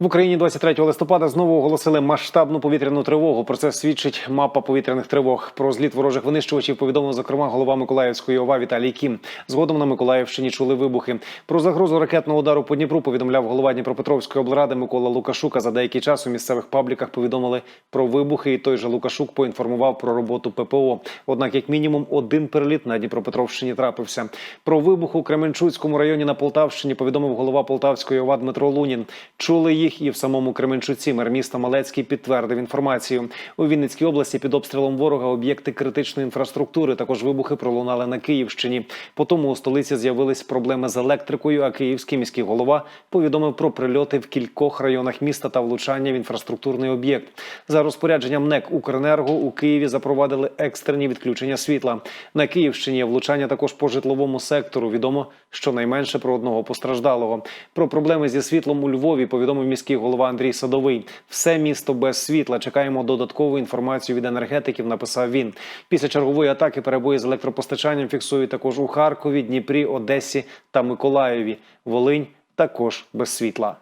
В Україні 23 листопада знову оголосили масштабну повітряну тривогу. Про це свідчить мапа повітряних тривог. Про зліт ворожих винищувачів повідомив зокрема голова Миколаївської ОВА Віталій Кім. Згодом на Миколаївщині чули вибухи. Про загрозу ракетного удару по Дніпру повідомляв голова Дніпропетровської облради Микола Лукашука. За деякий час у місцевих пабліках повідомили про вибухи, і той же Лукашук поінформував про роботу ППО. Однак, як мінімум, один переліт на Дніпропетровщині трапився. Про вибух у Кременчуцькому районі на Полтавщині повідомив голова Полтавської ОВА Дмитро Лунін. Чули їх і в самому Кременчуці. Мер міста Малецький підтвердив інформацію. У Вінницькій області під обстрілом ворога об'єкти критичної інфраструктури. Також вибухи пролунали на Київщині. По тому у столиці з'явились проблеми з електрикою. А київський міський голова повідомив про прильоти в кількох районах міста та влучання в інфраструктурний об'єкт. За розпорядженням НЕК Укренерго у Києві запровадили екстрені відключення світла. На Київщині влучання також по житловому сектору. Відомо щонайменше про одного постраждалого. Про проблеми зі світлом у Львові повідомив міський голова Андрій Садовий. Все місто без світла. Чекаємо додаткову інформацію від енергетиків. Написав він. Після чергової атаки перебої з електропостачанням фіксують також у Харкові, Дніпрі, Одесі та Миколаєві. Волинь також без світла.